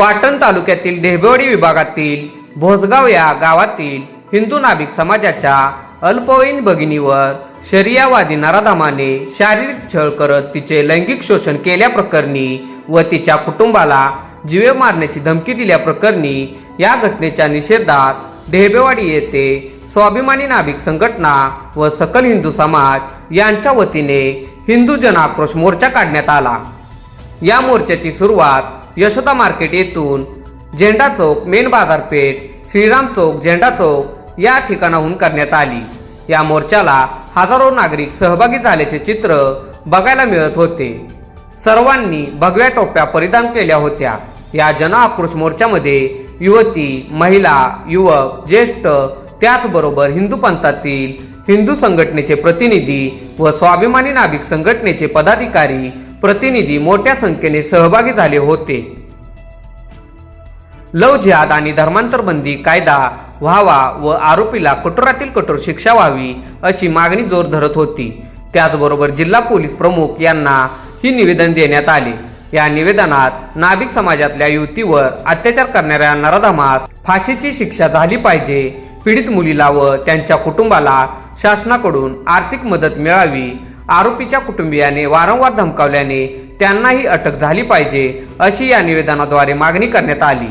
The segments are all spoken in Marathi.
पाटण तालुक्यातील ढेबेवाडी विभागातील भोसगाव या गावातील हिंदू नाभिक समाजाच्या अल्पवयीन भगिनीवर शरियावादी नराधामाने शारीरिक छळ करत तिचे लैंगिक शोषण केल्याप्रकरणी व तिच्या कुटुंबाला जीवे मारण्याची धमकी दिल्याप्रकरणी या घटनेच्या निषेधात ढेबेवाडी येथे स्वाभिमानी नाभिक संघटना व सकल हिंदू समाज यांच्या वतीने हिंदू जन आक्रोश मोर्चा काढण्यात आला. या मोर्चाची सुरुवात यशोदा मार्केट येथून झेंडा चौक मेन बाजारपेठ श्रीराम चौक झेंडा चौक या ठिकाणाहून करण्यात आली. या मोर्चाला हजारो नागरिक सहभागी झाल्याचे चित्र बघायला मिळत होते. सर्वांनी भगव्या टोप्या परिधान केल्या होत्या. या जन आक्रोश मोर्चामध्ये युवती महिला युवक ज्येष्ठ त्याचबरोबर हिंदू पंथातील हिंदू संघटनेचे प्रतिनिधी व स्वाभिमानी नाभिक संघटनेचे पदाधिकारी प्रतिनिधी मोठ्या संख्येने सहभागी झाले होते. लव जिहाद आणि धर्मांतर बंदी कायदा व्हावा व आरोपीला कठोरातील कठोर शिक्षा व्हावी अशी मागणी जोर धरत होती. त्याचबरोबर जिल्हा पोलीस प्रमुख यांना ही निवेदन देण्यात आले. या निवेदनात नाभिक समाजातल्या युवतीवर अत्याचार करणाऱ्या नराधमास फाशीची शिक्षा झाली पाहिजे पीडित मुलीला व त्यांच्या कुटुंबाला शासनाकडून आर्थिक मदत मिळावी आरोपीच्या कुटुंबियाने वारंवार धमकावल्याने त्यांनाही अटक झाली पाहिजे अशी या निवेदनाद्वारे मागणी करण्यात आली.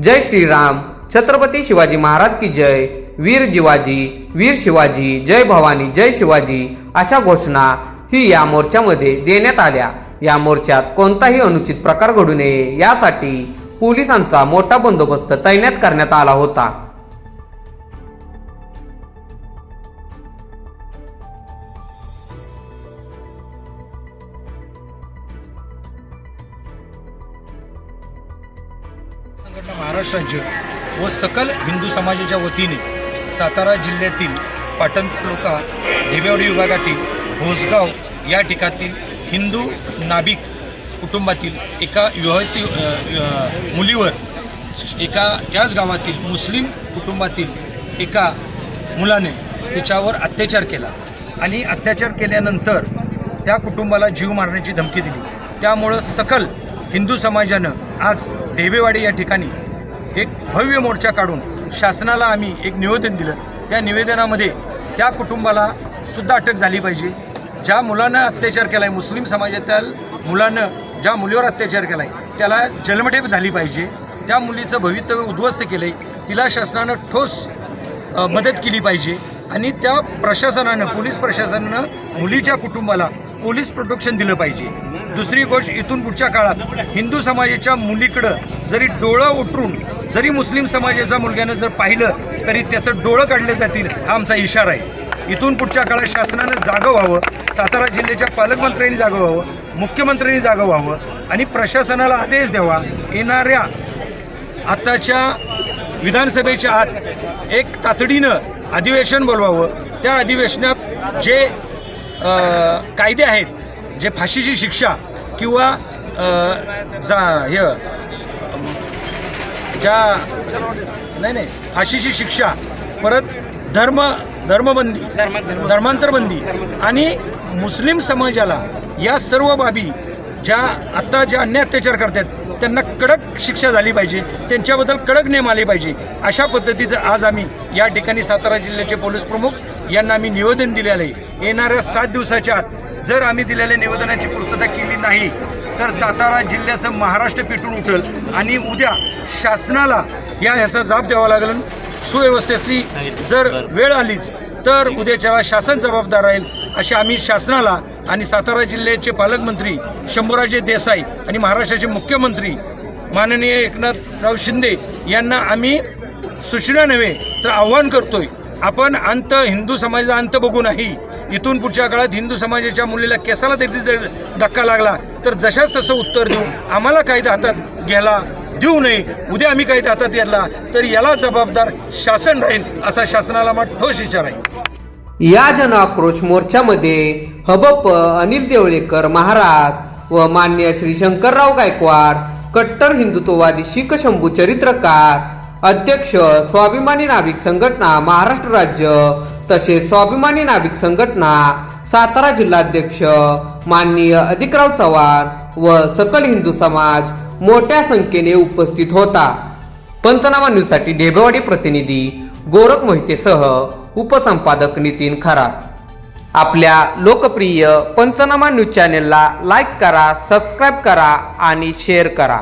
जय श्रीराम। छत्रपती शिवाजी महाराज की जय। वीर जिवाजी वीर शिवाजी जय भवानी जय शिवाजी अशा घोषणा ही या मोर्चामध्ये देण्यात आल्या. या मोर्चात कोणताही अनुचित प्रकार घडू नये यासाठी पोलिसांचा मोठा बंदोबस्त तैनात करण्यात आला होता. संघटना महाराष्ट्र राज्य व सकल हिंदू समाजाच्या वतीने सातारा जिल्ह्यातील पाटण तालुका ढेबेवाडी विभागातील भोसगाव या ठिकाणातील हिंदू नाभिक कुटुंबातील एका विवाहित मुलीवर एका त्याच गावातील मुस्लिम कुटुंबातील एका मुलाने तिच्यावर अत्याचार केला आणि अत्याचार केल्यानंतर त्या कुटुंबाला जीव मारण्याची धमकी दिली. त्यामुळं सकल हिंदू समाजानं आज देवेवाडी या ठिकाणी एक भव्य मोर्चा काढून शासनाला आम्ही एक निवेदन दिलं. त्या निवेदनामध्ये त्या कुटुंबाला सुद्धा अटक झाली पाहिजे. ज्या मुलानं अत्याचार केला आहे मुस्लिम समाजातील मुलानं ज्या मुलीवर अत्याचार केला आहे त्याला जन्मठेप झाली पाहिजे. त्या मुलीचं भवितव्य उद्ध्वस्त केलं आहे तिला शासनानं ठोस मदत केली पाहिजे. आणि त्या प्रशासनानं पोलीस प्रशासनानं मुलीच्या कुटुंबाला पोलीस प्रोटेक्शन दिलं पाहिजे. दुसरी गोष्ट इथून पुढच्या काळात हिंदू समाजाच्या मुलीकडं जरी डोळं उठरून जरी मुस्लिम समाजाच्या मुलग्यानं जर पाहिलं तरी त्याचं डोळं काढले जातील हा आमचा इशारा आहे. इथून पुढच्या काळात शासनानं जागं व्हावं सातारा जिल्ह्याच्या पालकमंत्र्यांनी जागं व्हावं मुख्यमंत्र्यांनी जागं व्हावं आणि प्रशासनाला आदेश द्यावा. येणाऱ्या आत्ताच्या विधानसभेच्या आत एक तातडीनं अधिवेशन बोलवावं. त्या अधिवेशनात जे कायदे आहेत जे फाशीची शिक्षा किंवा जा हे ज्या नाही नाही फाशीची शिक्षा परत धर्म धर्मबंदी धर्मांतरबंदी. आणि मुस्लिम समाजाला या सर्व बाबी ज्या आत्ता ज्या अन्य अत्याचार करतात त्यांना कडक शिक्षा झाली पाहिजे त्यांच्याबद्दल कडक नियम आले पाहिजे. अशा पद्धतीचं आज आम्ही या ठिकाणी सातारा जिल्ह्याचे पोलीस प्रमुख यांना आम्ही निवेदन दिलेलं आहे. येणाऱ्या सात दिवसाच्या आत जर आम्ही दिलेल्या निवेदनाची पूर्तता केली नाही तर सातारा जिल्ह्यासह महाराष्ट्र पेटून उठल आणि उद्या शासनाला या ह्याचा जाब द्यावा लागेल. सुव्यवस्थेची जर वेळ आलीच तर उद्याच्याला शासन जबाबदार राहील असे आम्ही शासनाला आणि सातारा जिल्ह्याचे पालकमंत्री शंभूराजे देसाई आणि महाराष्ट्राचे मुख्यमंत्री माननीय एकनाथराव शिंदे यांना आम्ही सूचना नव्हे तर आव्हान करतोय. आपण अंत हिंदू समाजाचा अंत बघू नाही. इथून पुढच्या काळात हिंदू समाजाच्या मुलीला केसाला तरी जर धक्का लागला तर जशाच तसं उत्तर देऊ आम्हाला कायदा हातात घ्यायला देऊ नये. उद्या आम्ही कायदा हातात घेतला तर याला जबाबदार शासन राहील असा शासनाला मग ठोस इशारा आहे. या जन आक्रोश मोर्चामध्ये हबप अनिल देवळेकर महाराज व मान्य श्री शंकरराव गायकवाड कट्टर हिंदुत्ववादी शीख शंभू चरित्रकार अध्यक्ष स्वाभिमानी नाभिक संघटना महाराष्ट्र राज्य तसेच स्वाभिमानी नाभिक संघटना सातारा जिल्हाध्यक्ष माननीय अधिकराव चव्हाण व सकल हिंदू समाज मोठ्या संख्येने उपस्थित होता. पंचनामा न्यूजसाठी ढेबेवाडी प्रतिनिधी गोरख मोहितेसह उपसंपादक नितीन खरात. आपल्या लोकप्रिय पंचनामा न्यूज चॅनेलला लाईक करा सबस्क्राईब करा आणि शेअर करा.